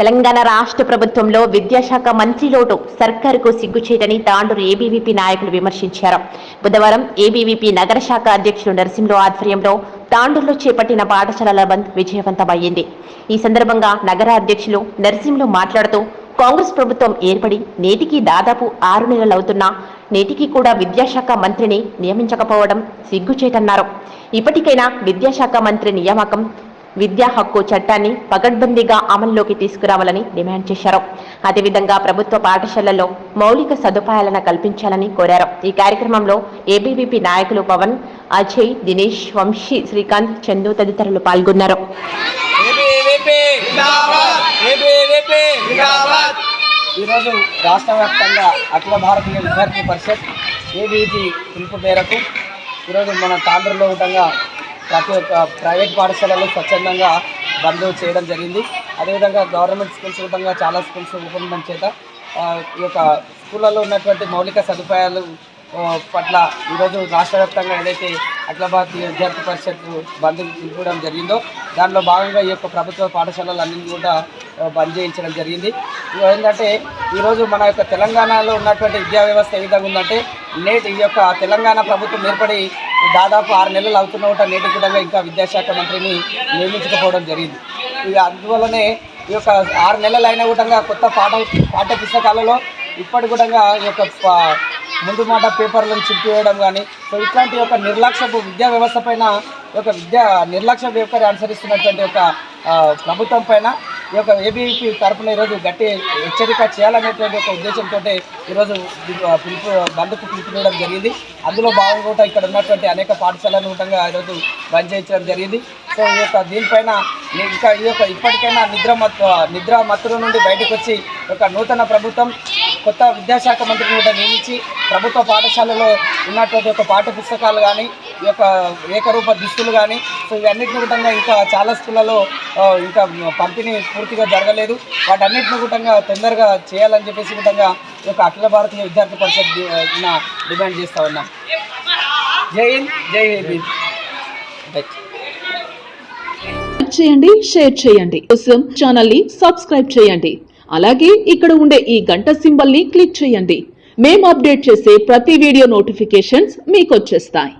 తెలంగాణ రాష్ట్ర ప్రభుత్వంలో విద్యాశాఖ మంత్రి లోటు సర్కారుకు సిగ్గుచేటని తాండూరు ఏబీవీపీ నాయకులు విమర్శించారు. బుధవారం ఏబీవీపీ నగర శాఖ అధ్యక్షుడు నరసింహరావు ఆధ్వర్యంలో తాండూరులో చేపట్టిన పాఠశాలల బంద్ విజయవంతమయ్యింది. ఈ సందర్భంగా నగర అధ్యక్షులు నరసింహులు మాట్లాడుతూ కాంగ్రెస్ ప్రభుత్వం ఏర్పడి నేటికి దాదాపు ఆరు నెలలవుతున్నా నేటికి కూడా విద్యాశాఖ మంత్రిని నియమించకపోవడం సిగ్గుచేటన్నారు. ఇప్పటికైనా విద్యాశాఖ మంత్రి నియామకం విద్యా హక్కు చట్టాన్ని పగడ్బందీగా అమల్లోకి తీసుకురావాలని డిమాండ్ చేశారు. అదేవిధంగా ప్రభుత్వ పాఠశాలల్లో మౌలిక సదుపాయాలను కల్పించాలని కోరారు. ఈ కార్యక్రమంలో ఏబీవీపీ నాయకులు పవన్ అజయ్ దినేష్ వంశీ శ్రీకాంత్ చందు తదితరులు పాల్గొన్నారు. ఏబీవీపీ! ఏబీవీపీ! ఈరోజు రాష్ట్ర వ్యాప్తంగా అఖిల భారతీయ విద్యార్థి పరిషత్ ఏబీవీపీ పిలుపు మేరకు ఈరోజు మన తాండ్రులో ఉండగా ప్రతి ఒక్క ప్రైవేట్ పాఠశాలలు స్వచ్ఛందంగా బంద్ చేయడం జరిగింది. అదేవిధంగా గవర్నమెంట్ స్కూల్స్ విధంగా చాలా స్కూల్స్ ఓపెన్ చేత ఈ యొక్క స్కూళ్ళలో ఉన్నటువంటి మౌలిక సదుపాయాలు పట్ల ఈరోజు రాష్ట్ర వ్యాప్తంగా ఏదైతే అఖిల భారతీయ విద్యార్థి పరిషత్ బంద్ ఇవ్వడం జరిగిందో దానిలో భాగంగా ఈ యొక్క ప్రభుత్వ పాఠశాలలు అన్ని కూడా బంద్ చేయించడం జరిగింది. ఏంటంటే ఈరోజు మన యొక్క తెలంగాణలో ఉన్నటువంటి విద్యా వ్యవస్థ ఏ విధంగా ఉందంటే నేటి ఈ యొక్క తెలంగాణ ప్రభుత్వం ఏర్పడి దాదాపు ఆరు నెలలు అవుతున్న కూడా నేటి కూడా ఇంకా విద్యాశాఖ మంత్రిని నియమించకపోవడం జరిగింది. ఇక అందువల్లనే ఈ యొక్క ఆరు నెలలు అయినా కూడా కొత్త పాఠ పాఠ్య పుస్తకాలలో ఇప్పటి కూడా ఈ యొక్క ముందు మాట పేపర్లను చింపివేయడం కానీ సో ఇట్లాంటి ఒక నిర్లక్ష్యపు విద్యా వ్యవస్థ పైన ఒక యొక్క విద్యా నిర్లక్ష్య వైఖరి అనుసరిస్తున్నటువంటి ఒక ప్రభుత్వం పైన ఈ యొక్క ఏబీపీ తరఫున ఈరోజు గట్టి హెచ్చరిక చేయాలనేటువంటి ఒక ఉద్దేశంతో ఈరోజు పిలుపు బంద్కు పిలుపునివ్వడం జరిగింది. అందులో భాగంగా కూడా ఇక్కడ ఉన్నటువంటి అనేక పాఠశాలను ఉండగా ఈరోజు బంద్ చేయించడం జరిగింది. సో ఈ యొక్క దీనిపైన ఇంకా ఈ యొక్క ఇప్పటికైనా నిద్ర మత్తు నిద్ర మత్తుల నుండి బయటకు వచ్చి ఒక నూతన ప్రభుత్వం కొత్త విద్యాశాఖ మంత్రిని కూడా నియమించి ప్రభుత్వ పాఠశాలలో ఉన్నటువంటి ఒక పాఠ్య పుస్తకాలు కానీ ఈ యొక్క ఏకరూప దుస్తులు కానీ సో ఇవన్నిటిని కూడా ఇంకా చాలా స్కూళ్ళలో ఇంకా పంపిణీ పూర్తిగా జరగలేదు. వాటన్నిటిని కూడా తొందరగా చేయాలని చెప్పేసి విధంగా ఈ యొక్క అఖిల భారతీయ విద్యార్థి పరిషత్ డిమాండ్ చేస్తా ఉన్నాం. జై హింద్ జై హింద్ చేయండి షేర్ చేయండి. కోసం ఛానల్ని సబ్స్క్రైబ్ చేయండి. అలాగే ఇక్కడ ఉండే ఈ గంట సింబల్ని క్లిక్ చేయండి. మేము అప్డేట్ చేసే ప్రతి వీడియో నోటిఫికేషన్స్ మీకు వచ్చేస్తాయి.